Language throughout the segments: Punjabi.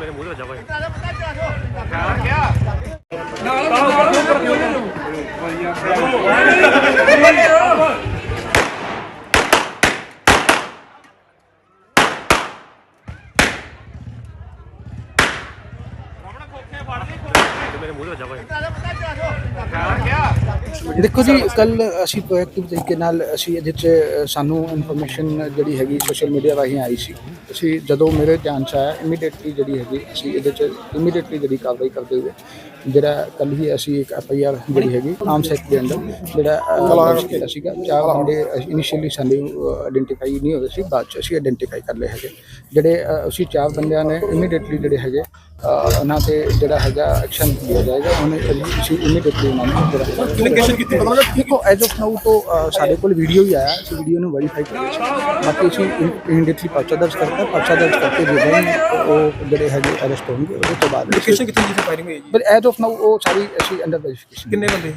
ਮੇਰੇ ਮੂੰਹ ਤੇ ਵੱਜਾ ਭਾਈ। ਮੇਰੇ ਮੂੰਹ ਤੇ ਵੱਜਾ ਭਾਈ। ਦੇਖੋ ਜੀ ਕੱਲ ਅਸੀਂ ਪ੍ਰੋਐਕਟਿਵ ਤਰੀਕੇ ਨਾਲ ਅਸੀਂ ਇਹਦੇ 'ਚ ਸਾਨੂੰ ਇਨਫੋਰਮੇਸ਼ਨ ਜਿਹੜੀ ਹੈਗੀ ਸੋਸ਼ਲ ਮੀਡੀਆ ਰਾਹੀਂ ਆਈ ਸੀ। ਅਸੀਂ ਜਦੋਂ ਮੇਰੇ ਧਿਆਨ 'ਚ ਆਇਆ ਇਮੀਡੀਏਟਲੀ ਜਿਹੜੀ ਹੈਗੀ ਅਸੀਂ ਇਹਦੇ 'ਚ ਇਮੀਡੀਏਟਲੀ ਜਿਹੜੀ ਕਾਰਵਾਈ ਕਰਦੇ ਹੋਏ ਜਿਹੜਾ ਕੱਲ ਹੀ ਅਸੀਂ ਇੱਕ ਐਫ ਆਈ ਆਰ ਜਿਹੜੀ ਹੈਗੀ ਆਮ ਸੈਕਟ ਦੇ ਅੰਦਰ ਜਿਹੜਾ ਕੀਤਾ ਸੀਗਾ ਚਾਰ ਬੰਦੇ ਇਨੀਸ਼ੀਅਲੀ ਸਾਨੂੰ ਆਇਡੈਂਟੀਫਾਈ ਨਹੀਂ ਹੋਏ ਸੀ ਬਾਅਦ 'ਚ ਅਸੀਂ ਆਇਡੈਂਟੀਫਾਈ ਕਰ ਲਏ ਹੈਗੇ। ਜਿਹੜੇ ਅਸੀਂ ਚਾਰ ਬੰਦਿਆਂ ਨੇ ਇਮੀਡੀਏਟਲੀ ਜਿਹੜੇ ਹੈਗੇ ਉਹਨਾਂ ਤੇ ਜਿਹੜਾ ਹੈਗਾ ਐਕਸ਼ਨ ਲਿਆ ਜਾਏਗਾ ਉਹਨੇ ਅਸੀਂ ਇਮੀਡੀਏਟਲੀ ਉਹਨਾਂ ਨੂੰ ਜਿਹੜਾ ਪਤਾ ਲੱਗਾ ਦੇਖੋ ਐਜ਼ ਆਫ ਨਾਊ ਤੋਂ ਸਾਡੇ ਕੋਲ ਵੀਡੀਓ ਹੀ ਆਇਆ ਅਸੀਂ ਵੀਡੀਓ ਨੂੰ ਵੈਰੀਫਾਈ ਕਰ ਰਹੇ ਸੀ ਬਾਕੀ ਅਸੀਂ ਇਮੀਡੀਏਟਲੀ ਪਰਚਾ ਦਰਜ ਕਰਤਾ ਪਰਚਾ ਦਰਜ ਕਰਕੇ ਜਦੋਂ ਉਹ ਜਿਹੜੇ ਹੈਗੇ ਅਰੈਸਟ ਹੋਣਗੇ ਉਹਦੇ ਤੋਂ ਬਾਅਦ ਲੋਕੇਸ਼ਨ ਕਿੱਥੇ ਜਿੱਥੇ ਫਾਇਰਿੰਗ ਹੋਈ ਹੈ ਜੀ? ਪਰ ਐਜ਼ ਆਫ ਨਾਊ ਉਹ ਸਾਰੀ ਅਸੀਂ ਅੰਡਰ ਵੈਰੀਫਿਕੇਸ਼ਨ ਕਿੰਨੇ ਬੰਦੇ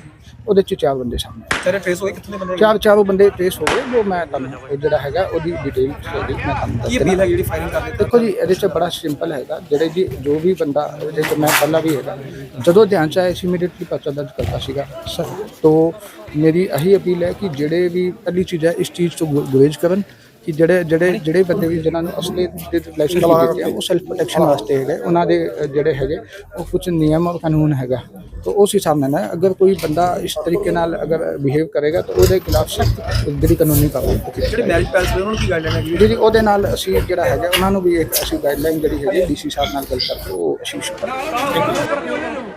ਉਹਦੇ ਚ ਚਾਰ ਬੰਦੇ ਸਾਹਮਣੇ। ਸਾਰੇ ਟ੍ਰੇਸ ਹੋਏ? ਕਿੰਨੇ ਬੰਦੇ ਚਾਰ ਚਾਰੋਂ ਬੰਦੇ ਟ੍ਰੇਸ ਹੋ ਗਏ ਜੋ ਮੈਂ ਤੁਹਾਨੂੰ ਜਿਹੜਾ ਹੈਗਾ ਉਹਦੀ ਡਿਟੇਲ ਜਿਹੜੀ ਮੈਂ ਤੁਹਾਨੂੰ ਦੱਸ ਕੀ ਦਿੰਦਾ। ਅਪੀਲ ਹੈ ਜਿਹੜੀ ਫਾਇਰਿੰਗ ਕਰ ਰਹੇ ਦੇਖੋ ਜੀ ਇਹਦੇ ਚ ਬੜਾ ਸਿੰਪਲ ਹੈਗਾ ਜਿਹੜੇ ਜੀ ਜੋ ਵੀ ਬੰਦਾ ਇਹਦੇ ਚ ਮੈਂ ਪਹਿਲਾਂ ਵੀ ਹੈਗਾ। ਜਦੋਂ ਧਿਆਨ ਚ ਆਇਆ ਸੀ ਇਮੀਡੀਏਟਲੀ ਪਰਚਾ ਦਰਜ ਕਰਤਾ ਸੀਗਾ। ਸਰ ਤੋਂ ਮੇਰੀ ਇਹੀ ਅਪੀਲ ਹੈ ਕਿ ਜਿਹੜੇ ਵੀ ਪਹਿਲੀ ਚੀਜ਼ ਹੈ ਇਸ ਚੀਜ਼ ਤੋਂ ਗੁ- ਗੁਰੇਜ਼ ਕਰਨ ਕਿ ਜਿਹੜੇ ਜਿਹੜੇ ਜਿਹੜੇ ਬੰਦੇ ਵੀ ਜਿਨ੍ਹਾਂ ਨੂੰ ਅਸਲੇ ਦੇ ਲਾਇਸੈਂਸ ਦਿੱਤੇ ਆ ਉਹ ਸੈਲਫ ਪ੍ਰੋਟੈਕਸ਼ਨ ਵਾਸਤੇ ਹੈਗੇ ਉਹਨਾਂ ਦੇ ਜਿਹੜੇ ਹੈਗੇ ਉਹ ਕੁਝ ਨਿਯਮ ਔਰ ਕਾਨੂੰਨ ਹੈਗਾ। ਤਾਂ ਉਸ ਹਿਸਾਬ ਨਾਲ ਹੈ ਅਗਰ ਕੋਈ ਬੰਦਾ ਇਸ ਤਰੀਕੇ ਨਾਲ ਅਗਰ ਬਿਹੇਵ ਕਰੇਗਾ ਤਾਂ ਉਹਦੇ ਖਿਲਾਫ ਸਖਤ ਜਿਹੜੀ ਕਾਨੂੰਨੀ ਕਾਰਵਾਈ ਜਿਹੜੇ ਮੈਰਿਜ ਪੈਲਸ ਦੇ ਉਹਨਾਂ ਨੂੰ ਕੀ ਗਾਈਡਲਾਈਨ ਹੈਗੀ? ਜੀ ਜੀ ਉਹਦੇ ਨਾਲ ਅਸੀਂ ਜਿਹੜਾ ਹੈਗਾ ਉਹਨਾਂ ਨੂੰ ਵੀ ਇੱਕ ਅਸੀਂ ਗਾਈਡਲਾਈਨ ਜਿਹੜੀ ਹੈਗੀ ਡੀਸੀ ਸਾਹਿਬ ਨਾਲ ਗੱਲ ਕਰਕੇ ਉਹ ਅਸੀਂ ਇਸ਼ੂ ਕਰਾਂਗੇ।